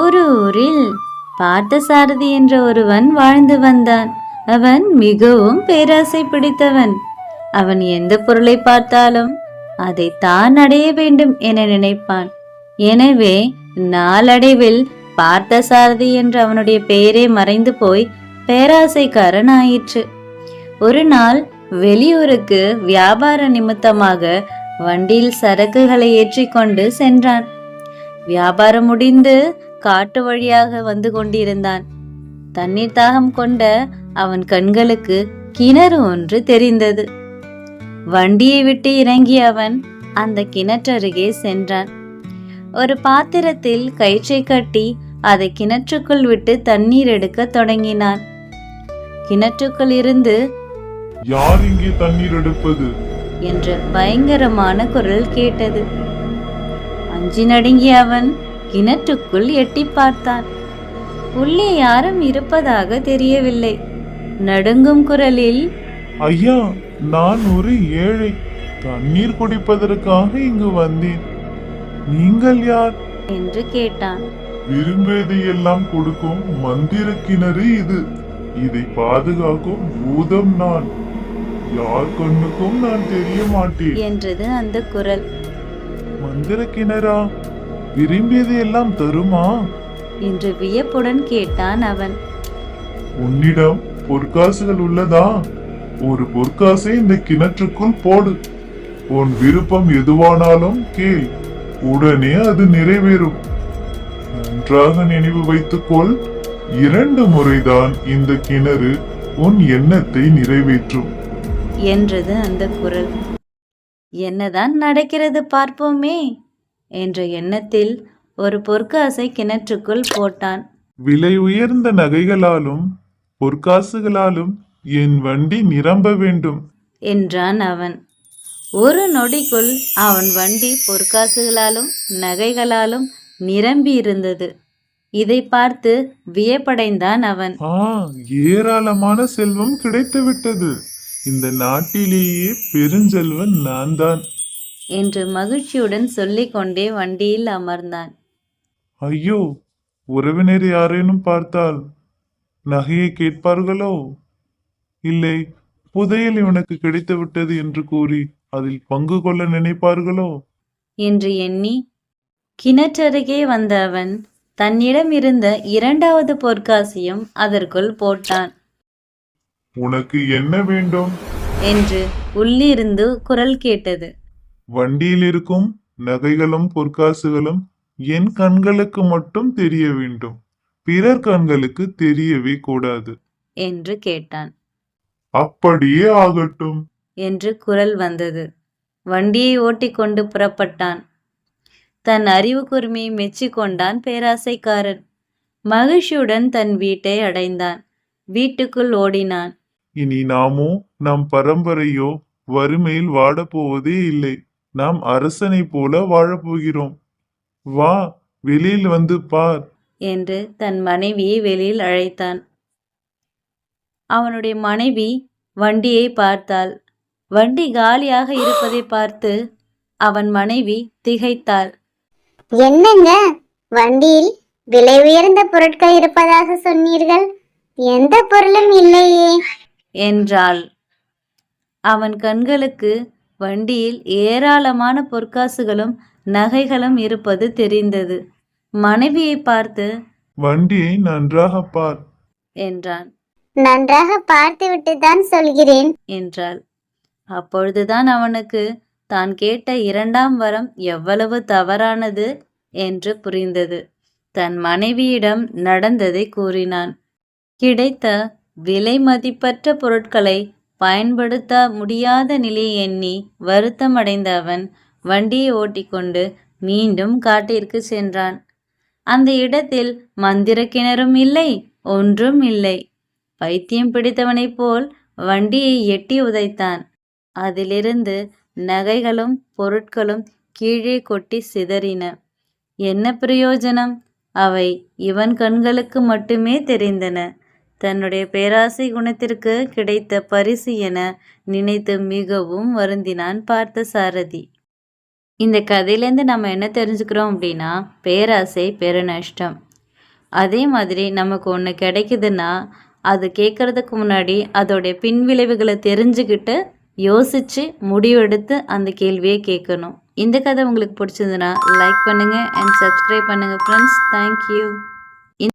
ஒரு ஊரில் பார்த்தசாரதி என்ற ஒருவன் வாழ்ந்து வந்தான். அவன் மிகவும் பேராசை பிடித்தவன். அவன் எந்த பொருளை பார்த்தாலும் அதை தான் அடைய வேண்டும் என நினைப்பான். எனவே நாளடைவில் பார்த்தசாரதி என்ற அவனுடைய பெயரே மறைந்து போய் பேராசைக்காரன் ஆயிற்று ஒரு நாள் வெளியூருக்கு வியாபார நிமித்தமாக வண்டியில் சரக்குகளை ஏற்றிக்கொண்டு சென்றான். வியாபாரம் முடிந்து காட்டு வழியாக வந்து கொண்டிருந்தான். தண்ணீர் தாகம் கொண்ட அவன் கண்களுக்கு கிணறு ஒன்று தெரிந்தது. வண்டியை விட்டு இறங்கிய அவன் அந்த கிணற்றருகே சென்றான். ஒரு பாத்திரத்தில் கயிற்றை கட்டி அதை கிணற்றுக்குள் விட்டு தண்ணீர் எடுக்க தொடங்கினான். கிணற்றுக்குள் இருந்து யார் இங்கே தண்ணீர் எடுப்பது? என்ற பயங்கரமான குரல் கேட்டது. அஞ்சி நடுங்கிய அவன் கிணற்றுக்குள் எட்டி பார்த்தான் உள்ளே யாரும் இருப்பதாக தெரியவில்லை. நடுங்கும் குரலில் ஐயா நான் ஒரு ஏழை. தண்ணீர் குடிப்பதற்காக இங்கு வந்தேன். நீங்கள் யார்? என்று கேட்டான். விரும்பியதை எல்லாம் கொடுக்கும் மந்திர கிணறு இது. இதை பாதுகாக்கும் பூதம் நான். யார் கண்ணுக்கும் நான் தெரிய மாட்டேன். என்றது அந்த குரல். மந்திர கிணறா? விரும்பியதை எல்லாம் தருமா? என்று வியப்புடன் கேட்டான் அவன். உன்னிடம் பொற்காசுகள் உள்ளதா? ஒரு பொற்காசை இந்த கிணற்றுக்குள் போடு. உன் விருப்பம் எதுவானாலும் கேள். உடனே அது நிறைவேறும். நன்றாக நினைவு வைத்துக்கொள். இரண்டு முறைதான் இந்த கிணறு உன் எண்ணத்தை நிறைவேற்றும். என்றது அந்த குரல். என்னதான் நடக்கிறது பார்ப்போமே. என்ற எண்ணத்தில் ஒரு பொற்காசை கிணற்றுக்குள் போட்டான். விலை உயர்ந்த நகைகளாலும் பொற்காசுகளாலும் என் வண்டி நிரம்ப வேண்டும். என்றான் அவன். ஒரு நொடிக்குள் அவன் வண்டி பொற்காசுகளாலும் நகைகளாலும் நிரம்பி இருந்தது. இதை பார்த்து வியப்படைந்தான் அவன். ஆ ஏராளமான செல்வம் கிடைத்து விட்டது இந்த நாட்டிலேயே பெருஞ்செல்வன் நான் தான் என்று மகிழ்ச்சியுடன் சொல்லிக்கொண்டே வண்டியில் அமர்ந்தான். ஐயோ உறவினர் யாரேனும் பார்த்தால் நகையை கேட்பார்களோ? இல்லை புதையல் இவனுக்கு கிடைத்து விட்டது என்று கூறி அதில் பங்கு கொள்ள நினைப்பார்களோ? என்று எண்ணி கிணற்றருகே வந்த அவன் தன்னிடம் இருந்த இரண்டாவது பொற்காசையும் அதற்குள் போட்டான். உனக்கு என்ன வேண்டும்? என்று உள்ளிருந்து குரல் கேட்டது. வண்டியில் இருக்கும் நகைகளும் பொற்காசுகளும் என் கண்களுக்கு மட்டும் தெரிய வேண்டும். பிறர் கண்களுக்கு தெரியவே கூடாது. என்று கேட்டான். அப்படியே ஆகட்டும். என்று குரல் வந்தது. வண்டியை ஓட்டிக்கொண்டு புறப்பட்டான். தன் அறிவு கூர்மையை மெச்சிக்கொண்டான் பேராசைக்காரன் மகிழ்ச்சியுடன் தன் வீட்டை அடைந்தான். வீட்டுக்குள் ஓடினான். இனி நாமோ நம் பரம்பரையோ வறுமையில் வாடப்போவதே இல்லை. நாம் அரசனை போல வாழப்போகிறோம். வா வெளியில் வந்து பார். என்று தன் மனைவியை வெளியில் அழைத்தான். அவனுடைய மனைவி வண்டியை பார்த்தாள். வண்டி காலியாக இருப்பதை பார்த்து அவன் மனைவி திகைத்தாள். என்னங்க? வண்டியில் விலை உயர்ந்த பொருட்கள் இருப்பதாக சொன்னீர்கள். எந்த பொருளும் இல்லையே. என்றாள். அவன் கண்களுக்கு வண்டியில் ஏராளமான பொற்காசுகளும் நகைகளும் இருப்பது தெரிந்தது. மனைவியை பார்த்து வண்டியை நன்றாக பார். என்றான். நன்றாக பார்த்துவிட்டு தான் சொல்கிறேன். என்றாள். அப்பொழுதுதான் அவனுக்கு தான் கேட்ட இரண்டாம் வரம் எவ்வளவு தவறானது? என்று புரிந்தது. தன் மனைவியிடம் நடந்ததை கூறினான். கிடைத்த விலை மதிப்பற்ற பொருட்களை பயன்படுத்த முடியாத நிலையை எண்ணி வருத்தமடைந்த அவன் வண்டியை ஓட்டிக்கொண்டு மீண்டும் காட்டிற்கு சென்றான். அந்த இடத்தில் மந்திர கிணறும் இல்லை ஒன்றும் இல்லை. பைத்தியம் பிடித்தவனைப் போல் வண்டியை எட்டி உதைத்தான். அதிலிருந்து நகைகளும் பொருட்களும் கீழே கொட்டி சிதறின. என்ன பிரயோஜனம்? அவை இவன் கண்களுக்கு மட்டுமே தெரிந்தன. தன்னுடைய பேராசை குணத்திற்கு கிடைத்த பரிசு என நினைத்து மிகவும் வருந்தினான் பார்த்த சாரதி இந்த கதையிலேருந்து நம்ம என்ன தெரிஞ்சுக்கிறோம் அப்படின்னா பேராசை பெருநஷ்டம் அதே மாதிரி நமக்கு ஒன்று கிடைக்குதுன்னா அது கேட்குறதுக்கு முன்னாடி அதோடைய பின்விளைவுகளை தெரிஞ்சுக்கிட்டு யோசித்து முடிவெடுத்து அந்த கேள்வியை கேட்கணும். இந்த கதை உங்களுக்கு பிடிச்சிருந்துன்னா லைக் பண்ணுங்கள் அண்ட் சப்ஸ்கிரைப் பண்ணுங்கள் ஃப்ரெண்ட்ஸ் தேங்க்யூ